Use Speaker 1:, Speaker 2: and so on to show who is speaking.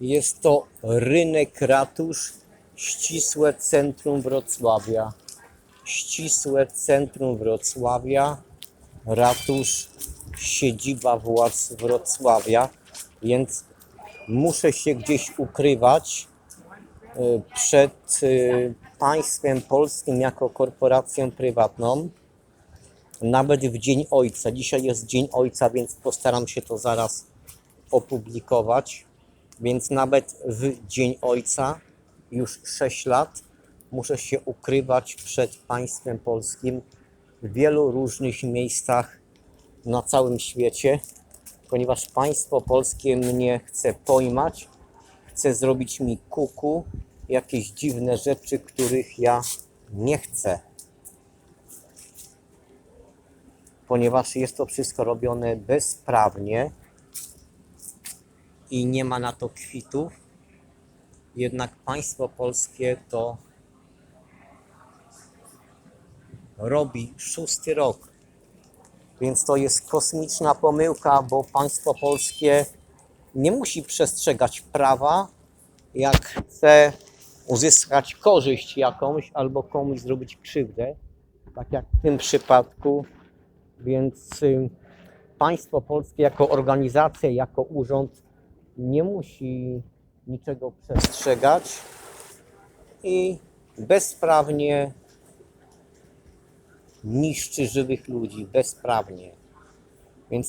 Speaker 1: Jest to rynek ratusz, ścisłe centrum Wrocławia. Ścisłe centrum Wrocławia, ratusz, siedziba władz Wrocławia, więc muszę się gdzieś ukrywać y, przed y, państwem polskim jako korporacją prywatną. Nawet w Dzień Ojca. Dzisiaj jest Dzień Ojca, więc postaram się to zaraz opublikować. Więc nawet w Dzień Ojca już 6 lat muszę się ukrywać przed państwem polskim w wielu różnych miejscach na całym świecie, ponieważ państwo polskie mnie chce pojmać, chce zrobić mi kuku, jakieś dziwne rzeczy, których ja nie chcę. Ponieważ jest to wszystko robione bezprawnie i nie ma na to kwitów, jednak państwo polskie to robi szósty rok. Więc to jest kosmiczna pomyłka, bo państwo polskie nie musi przestrzegać prawa, jak chce uzyskać korzyść jakąś albo komuś zrobić krzywdę, tak jak w tym przypadku. Więc y, państwo polskie jako organizacja, jako urząd nie musi niczego przestrzegać i bezprawnie niszczy żywych ludzi, bezprawnie.